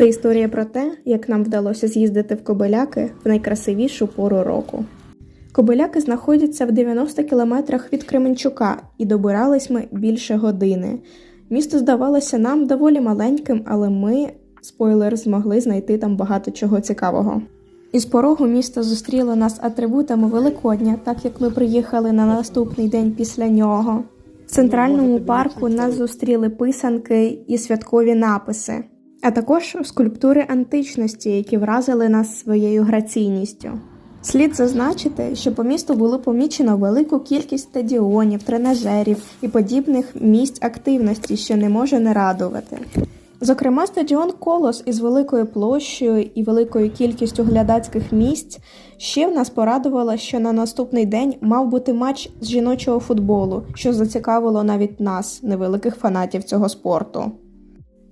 Це історія про те, як нам вдалося з'їздити в Кобиляки в найкрасивішу пору року. Кобиляки знаходяться в 90 кілометрах від Кременчука, і добирались ми більше години. Місто здавалося нам доволі маленьким, але ми, спойлер, змогли знайти там багато чого цікавого. Із порогу місто зустріло нас атрибутами Великодня, так як ми приїхали на наступний день після нього. В центральному парку нас зустріли писанки і святкові написи, а також скульптури античності, які вразили нас своєю граційністю. Слід зазначити, що по місту було помічено велику кількість стадіонів, тренажерів і подібних місць активності, що не може не радувати. Зокрема, стадіон Колос із великою площею і великою кількістю глядацьких місць ще в нас порадувало, що на наступний день мав бути матч з жіночого футболу, що зацікавило навіть нас, невеликих фанатів цього спорту.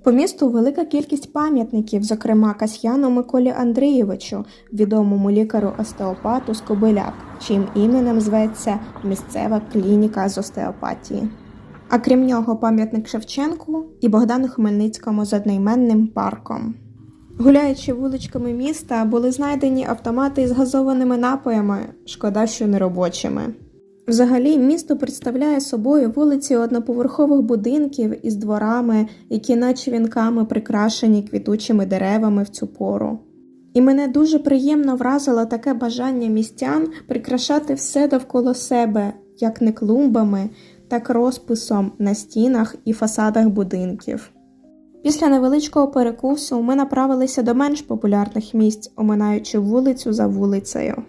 По місту велика кількість пам'ятників, зокрема Касьяну Миколі Андрійовичу, відомому лікарю остеопату з Кобиляк, чиїм іменем зветься місцева клініка з остеопатії. А крім нього, пам'ятник Шевченку і Богдану Хмельницькому з одноіменним парком. Гуляючи вуличками міста, були знайдені автомати із газованими напоями, шкода, що не робочими. Взагалі, місто представляє собою вулиці одноповерхових будинків із дворами, які наче вінками прикрашені квітучими деревами в цю пору. І мене дуже приємно вразило таке бажання містян прикрашати все довкола себе, як не клумбами, так розписом на стінах і фасадах будинків. Після невеличкого перекусу ми направилися до менш популярних місць, оминаючи вулицю за вулицею.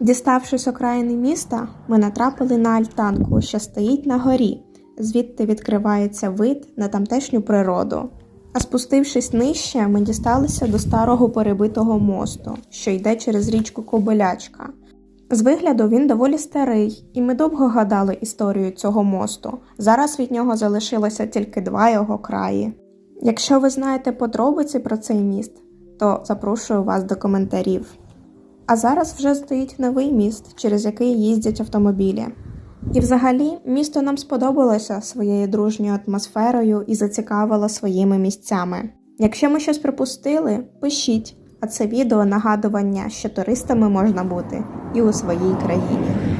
Діставшись окраїни міста, ми натрапили на альтанку, що стоїть на горі, звідти відкривається вид на тамтешню природу. А спустившись нижче, ми дісталися до старого перебитого мосту, що йде через річку Кобилячка. З вигляду він доволі старий, і ми довго гадали історію цього мосту. Зараз від нього залишилося тільки два його краї. Якщо ви знаєте подробиці про цей міст, то запрошую вас до коментарів. А зараз вже стоїть новий міст, через який їздять автомобілі. І взагалі місто нам сподобалося своєю дружньою атмосферою і зацікавило своїми місцями. Якщо ми щось пропустили, пишіть, а це відео нагадування, що туристами можна бути і у своїй країні.